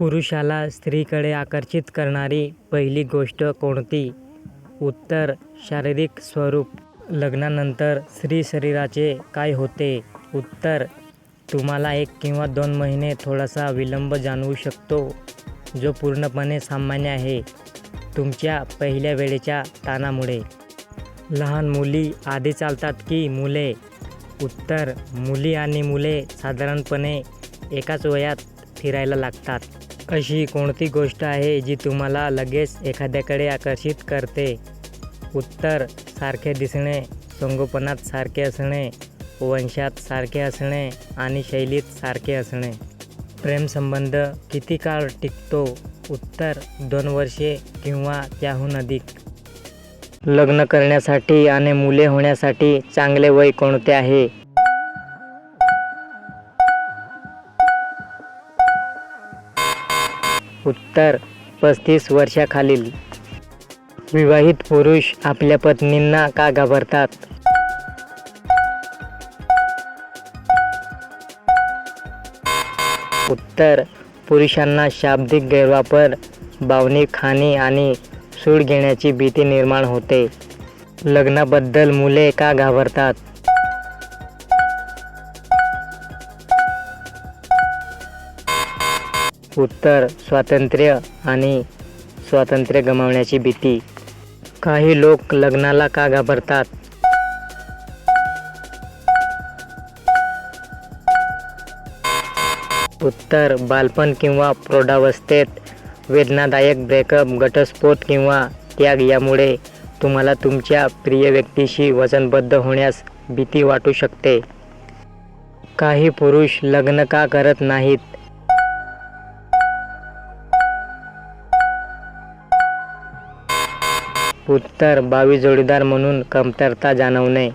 पुरुषाला स्त्रीकडे आकर्षित करणारी पहिली गोष्ट कोणती? उत्तर शारीरिक स्वरूप. लग्नानंतर स्त्री शरीराचे काय होते? उत्तर तुम्हाला एक किंवा दोन महिने थोडासा विलंब जाणवू शकतो जो पूर्णपणे सामान्य आहे तुमच्या पहिल्या वेळेच्या ताणामुळे. लहान मुली आधी चालतात की मुले? उत्तर मुली आणि मुले साधारणपणे एकाच वयात फिरायला लागतात. अशी कोणती गोष्ट आहे जी तुम्हाला लगेच एखाद्याकडे आकर्षित करते? उत्तर सारखे दिसणे संगोपनात सारखे असणे वंशात सारखे असणे आणि शैलीत सारखे असणे. प्रेमसंबंध किती काळ टिकतो? उत्तर दोन वर्षे किंवा त्याहून अधिक. लग्न करण्यासाठी आणि मुले होण्यासाठी चांगले वय कोणते आहे? उत्तर पस्तीस वर्षाखालील विवाहित पुरुष आपल्या पत्नींना का घाबरतात? उत्तर पुरुषांना शाब्दिक गैरवापर भावनिक हानी आणि सूड घेण्याची भीती निर्माण होते. लग्नाबद्दल मुले का घाबरतात? उत्तर स्वातंत्र्य आणि स्वातंत्र्य गमावण्याची भीती. काही लोक लग्नाला का घाबरतात? उत्तर बालपण किंवा प्रौढावस्थेत वेदनादायक ब्रेकअप घटस्फोट किंवा त्याग यामुळे तुम्हाला तुमच्या प्रिय व्यक्तीशी वचनबद्ध होण्यास भीती वाटू शकते. काही पुरुष लग्न का करत नाहीत? उत्तर भावी जोडीदार म्हणून कमतरता जाणवणे